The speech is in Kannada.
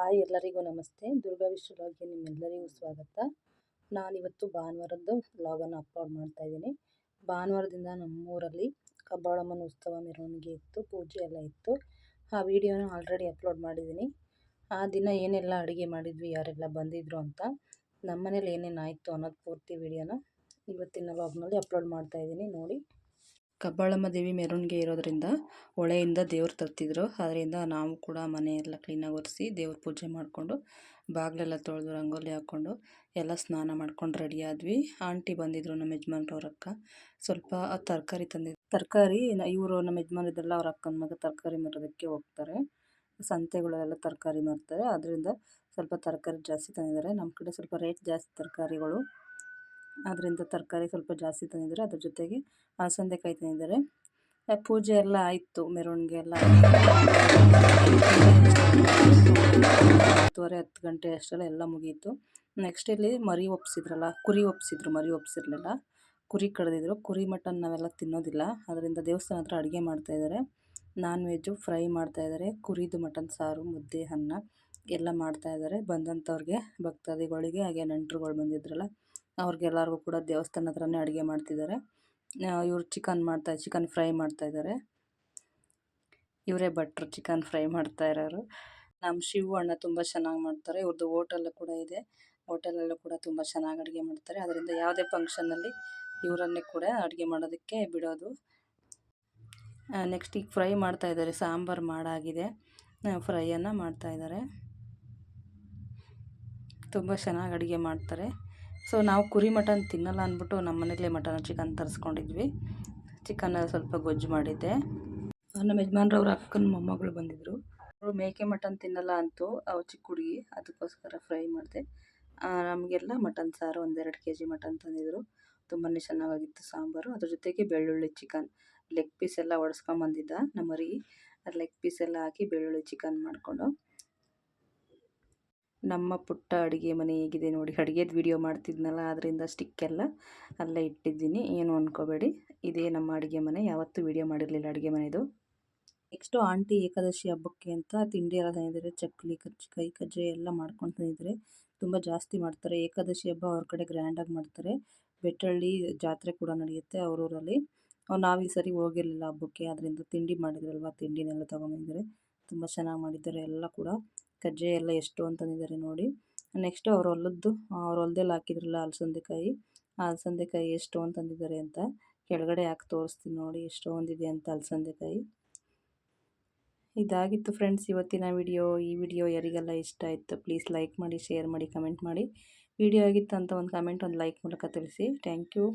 ಹಾಯ್ ಎಲ್ಲರಿಗೂ ನಮಸ್ತೆ. ದುರ್ಗಾ ವಿಶ್ವಲಾಗ್ಗೆ ನಿಮ್ಮೆಲ್ಲರಿಗೂ ಸ್ವಾಗತ. ನಾನಿವತ್ತು ಭಾನುವಾರದ್ದು ಲಾಗನ್ನು ಅಪ್ಲೋಡ್ ಮಾಡ್ತಾ ಇದ್ದೀನಿ. ಭಾನುವಾರದಿಂದ ನಮ್ಮೂರಲ್ಲಿ ಕಬ್ಬಾಳಮ್ಮನ ಉತ್ಸವ ಮೆರವಣಿಗೆ ಇತ್ತು, ಪೂಜೆ ಎಲ್ಲ ಇತ್ತು. ಆ ವಿಡಿಯೋನ ಆಲ್ರೆಡಿ ಅಪ್ಲೋಡ್ ಮಾಡಿದ್ದೀನಿ. ಆ ದಿನ ಏನೆಲ್ಲ ಅಡುಗೆ ಮಾಡಿದ್ವಿ, ಯಾರೆಲ್ಲ ಬಂದಿದ್ರು ಅಂತ, ನಮ್ಮನೇಲಿ ಏನೇನು ಆಯಿತು ಅನ್ನೋದು ಪೂರ್ತಿ ವಿಡಿಯೋನ ಇವತ್ತಿನ ಲಾಗ್ನಲ್ಲಿ ಅಪ್ಲೋಡ್ ಮಾಡ್ತಾ ಇದ್ದೀನಿ. ನೋಡಿ. ಕಬ್ಬಾಳಮ್ಮ ದೇವಿ ಮೆರವಣಿಗೆ ಇರೋದರಿಂದ ಹೊಳೆಯಿಂದ ದೇವ್ರು ತರ್ತಿದ್ರು. ಅದರಿಂದ ನಾವು ಕೂಡ ಮನೆಯೆಲ್ಲ ಕ್ಲೀನಾಗಿ ಒರೆಸಿ ದೇವ್ರ ಪೂಜೆ ಮಾಡಿಕೊಂಡು ಬಾಗಿಲೆಲ್ಲ ತೊಳೆದು ರಂಗೋಲಿ ಹಾಕ್ಕೊಂಡು ಎಲ್ಲ ಸ್ನಾನ ಮಾಡ್ಕೊಂಡು ರೆಡಿ ಆದ್ವಿ. ಆಂಟಿ ಬಂದಿದ್ರು ನಮ್ಮ ಯಜಮಾನ್ರು ಅವ್ರಕ್ಕ ಸ್ವಲ್ಪ ತರಕಾರಿ ತಂದಿದ್ರು ತರಕಾರಿ ಇವರು ನಮ್ಮ ಯಜಮಾನಿದ್ದೆಲ್ಲ ಅವ್ರ ಅಕ್ಕನ ಮಗ ತರಕಾರಿ ಮಾರೋದಕ್ಕೆ ಹೋಗ್ತಾರೆ. ಸಂತೆಗಳೆಲ್ಲ ತರಕಾರಿ ಮಾರ್ತಾರೆ. ಅದರಿಂದ ಸ್ವಲ್ಪ ತರಕಾರಿ ಜಾಸ್ತಿ ತಂದಿದ್ದಾರೆ. ನಮ್ಮ ಕಡೆ ಸ್ವಲ್ಪ ರೇಟ್ ಜಾಸ್ತಿ ತರಕಾರಿಗಳು. ಅದರಿಂದ ತರಕಾರಿ ಸ್ವಲ್ಪ ಜಾಸ್ತಿ ತಂದಿದ್ದಾರೆ. ಅದ್ರ ಜೊತೆಗೆ ಅಲಸಂದೆಕಾಯಿ ತಂದಿದ್ದಾರೆ. ಪೂಜೆ ಎಲ್ಲ ಆಯಿತು. ಮೆರವಣಿಗೆ ಎಲ್ಲ ಹತ್ತುವರೆ, ಹತ್ತು ಗಂಟೆ ಅಷ್ಟೆಲ್ಲ ಎಲ್ಲ ಮುಗೀತು. ನೆಕ್ಸ್ಟ್ ಇಲ್ಲಿ ಮರಿ ಒಪ್ಸಿದ್ರಲ್ಲ, ಕುರಿ ಒಪ್ಸಿದ್ರು. ಮರಿ ಒಪ್ಸಿರಲಿಲ್ಲ. ಕುರಿ ಕಡ್ದಿದ್ರು. ಕುರಿ ಮಟನ್ ನಾವೆಲ್ಲ ತಿನ್ನೋದಿಲ್ಲ. ಅದರಿಂದ ದೇವಸ್ಥಾನ ಹತ್ರ ಅಡುಗೆ ಮಾಡ್ತಾಯಿದ್ದಾರೆ ನಾನ್ ವೆಜ್ಜು ಫ್ರೈ ಮಾಡ್ತಾ ಇದ್ದಾರೆ. ಕುರಿದು ಮಟನ್, ಸಾರು, ಮುದ್ದೆ, ಅನ್ನ ಎಲ್ಲ ಮಾಡ್ತಾಯಿದ್ದಾರೆ ಬಂದಂಥವ್ರಿಗೆ ಭಕ್ತಾದಿಗಳಿಗೆ, ಹಾಗೆ ನೆಂಟರುಗಳು ಬಂದಿದ್ರಲ್ಲ ಅವ್ರಿಗೆಲ್ಲರಿಗೂ ಕೂಡ ದೇವಸ್ಥಾನ ಹತ್ರನೇ ಅಡುಗೆ ಮಾಡ್ತಿದ್ದಾರೆ ಇವರು ಚಿಕನ್ ಮಾಡ್ತಾ, ಚಿಕನ್ ಫ್ರೈ ಮಾಡ್ತಾ ಇದ್ದಾರೆ ಇವರೇ ಭಟ್ರು ಚಿಕನ್ ಫ್ರೈ ಮಾಡ್ತಾ ಇರೋರು. ನಮ್ಮ ಶಿವು ಅಣ್ಣ ತುಂಬ ಚೆನ್ನಾಗಿ ಮಾಡ್ತಾರೆ. ಇವ್ರದ್ದು ಹೋಟೆಲ್ ಕೂಡ ಇದೆ. ಹೋಟೆಲಲ್ಲೂ ಕೂಡ ತುಂಬ ಚೆನ್ನಾಗಿ ಅಡುಗೆ ಮಾಡ್ತಾರೆ. ಅದರಿಂದ ಯಾವುದೇ ಫಂಕ್ಷನಲ್ಲಿ ಇವರನ್ನೇ ಕೂಡ ಅಡುಗೆ ಮಾಡೋದಕ್ಕೆ ಬಿಡೋದು. ನೆಕ್ಸ್ಟ್ ಈಗ ಫ್ರೈ ಮಾಡ್ತಾ ಇದ್ದಾರೆ ಸಾಂಬಾರು ಮಾಡಾಗಿದೆ. ಫ್ರೈಯನ್ನು ಮಾಡ್ತಾ ಇದ್ದಾರೆ ತುಂಬ ಚೆನ್ನಾಗಿ ಅಡುಗೆ ಮಾಡ್ತಾರೆ. ಸೊ ನಾವು ಕುರಿ ಮಟನ್ ತಿನ್ನಲ್ಲ ಅಂದ್ಬಿಟ್ಟು ನಮ್ಮ ಮನೆಯಲ್ಲೇ ಮಟನ್ ಚಿಕನ್ ತರಿಸ್ಕೊಂಡಿದ್ವಿ. ಚಿಕನ್ ಸ್ವಲ್ಪ ಗೊಜ್ಜು ಮಾಡಿದ್ದೆ. ನಮ್ಮ ಯಜಮಾನ್ರವ್ರ ಅಕ್ಕನ ಮೊಮ್ಮಗಳು ಬಂದಿದ್ರು. ಅವರು ಮೇಕೆ ಮಟನ್ ತಿನ್ನಲ್ಲ ಅಂತೂ ಅವು ಚಿಕ್ಕ ಹುಡುಗಿ, ಅದಕ್ಕೋಸ್ಕರ ಫ್ರೈ ಮಾಡಿದೆ. ನಮಗೆಲ್ಲ ಮಟನ್ ಸಾರು ಒಂದೆರಡು ಕೆ ಜಿ ಮಟನ್ ತಂದಿದ್ರು. ತುಂಬಾ ಚೆನ್ನಾಗಿತ್ತು ಸಾಂಬಾರು. ಅದ್ರ ಜೊತೆಗೆ ಬೆಳ್ಳುಳ್ಳಿ ಚಿಕನ್. ಲೆಗ್ ಪೀಸ್ ಎಲ್ಲ ಒಡ್ಸ್ಕೊಂಬಂದಿದ್ದ ನಮ್ಮ ಮರಿ ಲೆಗ್ ಪೀಸ್ ಎಲ್ಲ ಹಾಕಿ ಬೆಳ್ಳುಳ್ಳಿ ಚಿಕನ್ ಮಾಡಿಕೊಂಡು. ನಮ್ಮ ಪುಟ್ಟ ಅಡುಗೆ ಮನೆ ಹೇಗಿದೆ ನೋಡಿ. ಅಡುಗೆದು ವಿಡಿಯೋ ಮಾಡ್ತಿದ್ನಲ್ಲ ಅದರಿಂದ ಸ್ಟಿಕ್ಕೆಲ್ಲ ಅಲ್ಲೇ ಇಟ್ಟಿದ್ದೀನಿ. ಏನು ಅಂದ್ಕೋಬೇಡಿ ಇದೇ ನಮ್ಮ ಅಡುಗೆ ಮನೆ. ಯಾವತ್ತೂ ವಿಡಿಯೋ ಮಾಡಿರಲಿಲ್ಲ ಅಡುಗೆ ಮನೆದು. ನೆಕ್ಸ್ಟು ಆಂಟಿ ಏಕಾದಶಿ ಹಬ್ಬಕ್ಕೆ ಅಂತ ತಿಂಡಿ ಎಲ್ಲ ತಂದಿದ್ದಾರೆ. ಚಕ್ಲಿ ಕೈ ಕಜ್ಜಾಯ ಎಲ್ಲ ಮಾಡ್ಕೊಂಡು ತಂದಿದ್ದಾರೆ. ತುಂಬ ಜಾಸ್ತಿ ಮಾಡ್ತಾರೆ. ಏಕಾದಶಿ ಹಬ್ಬ ಅವ್ರ ಕಡೆ ಗ್ರ್ಯಾಂಡಾಗಿ ಮಾಡ್ತಾರೆ. ಬೆಟ್ಟಳ್ಳಿ ಜಾತ್ರೆ ಕೂಡ ನಡೆಯುತ್ತೆ ಅವರೂರಲ್ಲಿ. ನಾವು ಈ ಸರಿ ಹೋಗಿರಲಿಲ್ಲ ಹಬ್ಬಕ್ಕೆ ಅದರಿಂದ ತಿಂಡಿ ಮಾಡಿದ್ರಲ್ವ, ತಿಂಡಿನೆಲ್ಲ ತೊಗೊಂಬಂದಿದ್ದಾರೆ ತುಂಬ ಚೆನ್ನಾಗಿ ಮಾಡಿದ್ದಾರೆ ಎಲ್ಲ ಕೂಡ. ಕಜ್ಜಾಯ ಎಲ್ಲ ಎಷ್ಟು ಅಂತಂದಿದ್ದಾರೆ ನೋಡಿ. ನೆಕ್ಸ್ಟ್ ಅವ್ರ ಹೊಲದ್ದು, ಅವ್ರ ಹೊಲ್ದಲ್ಲಿ ಹಾಕಿದ್ರಲ್ಲ ಅಲಸಂದೆಕಾಯಿ ಆ ಅಲಸಂದೆಕಾಯಿ ಎಷ್ಟು ಅಂತಂದಿದ್ದಾರೆ ಅಂತ ಕೆಳಗಡೆ ಹಾಕಿ ತೋರಿಸ್ತೀನಿ ನೋಡಿ ಎಷ್ಟೊಂದಿದೆ ಅಂತ ಅಲಸಂದೆಕಾಯಿ ಇದಾಗಿತ್ತು ಫ್ರೆಂಡ್ಸ್ ಇವತ್ತಿನ ವಿಡಿಯೋ ಈ ವಿಡಿಯೋ ಯಾರಿಗೆಲ್ಲ ಇಷ್ಟ ಆಯಿತು ಪ್ಲೀಸ್ ಲೈಕ್ ಮಾಡಿ ಶೇರ್ ಮಾಡಿ ಕಮೆಂಟ್ ಮಾಡಿ. ವಿಡಿಯೋ ಆಗಿತ್ತು ಅಂತ ಒಂದು ಕಮೆಂಟ್ ಒಂದು ಲೈಕ್ ಮೂಲಕ ತಿಳಿಸಿ. Thank you